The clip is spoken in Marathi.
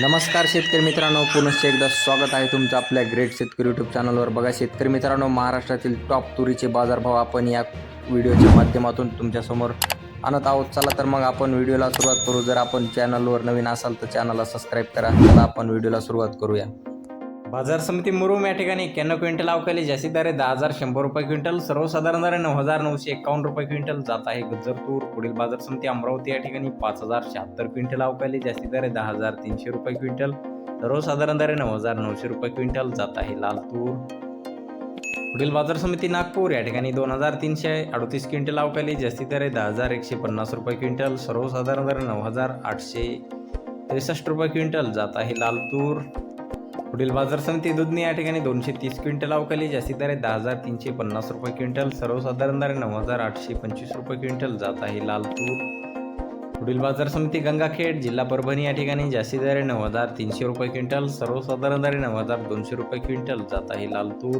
नमस्कार शेतकरी मित्रांनो पुनश्च एकदा स्वागत आहे तुमचं आपल्या ग्रेट शेतकरी यूट्यूब चॅनलवर बघा शेतकरी मित्रांनो महाराष्ट्रातील टॉप तुरीचे बाजारभाव आपण या व्हिडिओच्या माध्यमातून तुमच्यासमोर आणत आहोत. चला तर मग आपण व्हिडिओला सुरुवात करू. जर आपण चॅनलवर नवीन असाल तर चॅनलला सबस्क्राईब करा. चला आपण व्हिडिओला सुरुवात करूया. बाजार समिती मुरुम या ठिकाणी एक्क्याण्णव क्विंटल अवकाली जास्तीत दर दहा हजार शंभर रुपये क्विंटल सर्वसाधारण दर नऊ हजार नऊशे एकावन्न रुपये क्विंटल जात आहे. गज्जर तूर पुढील बाजार समिती अमरावती या ठिकाणी पाच हजार शहात्तर क्विंटल अवकाली जास्तीत दर दहा हजार तीनशे रुपये क्विंटल सर्वसाधारण दर नऊ हजार नऊशे रुपये क्विंटल जात आहे. लाल तूर पुढील बाजार समिती नागपूर या ठिकाणी दोन हजार तीनशे अडतीस क्विंटल अवकाली जास्तीत दर दहा हजार एकशे पन्नास रुपये क्विंटल सर्वसाधारण दर नऊ हजार आठशे त्रेसष्ट रुपये क्विंटल जात आहे. लाल तूर पुढील बाजार समिती दुधनी या ठिकाणी दोनशे तीस क्विंटल अवकाली जास्तीत दर आहे दहा हजार तीनशे पन्नास रुपये क्विंटल. सर्वसाधारण दर नऊ हजार आठशे पंचवीस रुपये क्विंटल. जात आहे लाल तूर पुढील बाजार समिती गंगाखेड जिल्हा परभणी या ठिकाणी जास्तीत दर आहे नऊ हजार तीनशे रुपये क्विंटल. सर्वसाधारण दर नऊ हजार दोनशे रुपये क्विंटल. जात आहे लाल तूर